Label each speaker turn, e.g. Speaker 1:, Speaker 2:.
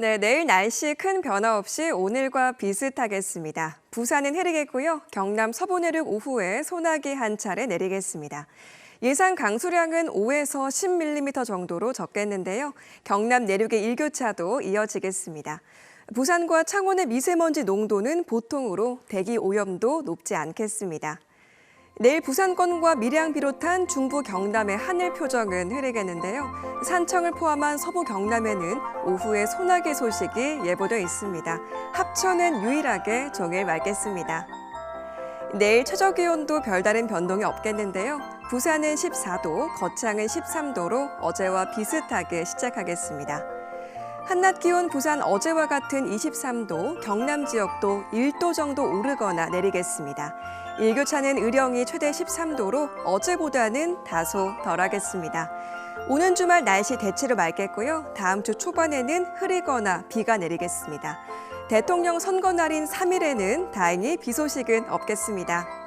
Speaker 1: 네, 내일 날씨 큰 변화 없이 오늘과 비슷하겠습니다. 부산은 흐리겠고요. 경남 서부 내륙 오후에 소나기 한 차례 내리겠습니다. 예상 강수량은 5에서 10mm 정도로 적겠는데요. 경남 내륙의 일교차도 이어지겠습니다. 부산과 창원의 미세먼지 농도는 보통으로 대기 오염도 높지 않겠습니다. 내일 부산권과 밀양 비롯한 중부 경남의 하늘 표정은 흐리겠는데요. 산청을 포함한 서부 경남에는 오후에 소나기 소식이 예보돼 있습니다. 합천은 유일하게 종일 맑겠습니다. 내일 최저 기온도 별다른 변동이 없겠는데요. 부산은 14도, 거창은 13도로 어제와 비슷하게 시작하겠습니다. 한낮 기온 부산 어제와 같은 23도, 경남 지역도 1도 정도 오르거나 내리겠습니다. 일교차는 의령이 최대 13도로 어제보다는 다소 덜하겠습니다. 오는 주말 날씨 대체로 맑겠고요. 다음 주 초반에는 흐리거나 비가 내리겠습니다. 대통령 선거 날인 3일에는 다행히 비 소식은 없겠습니다.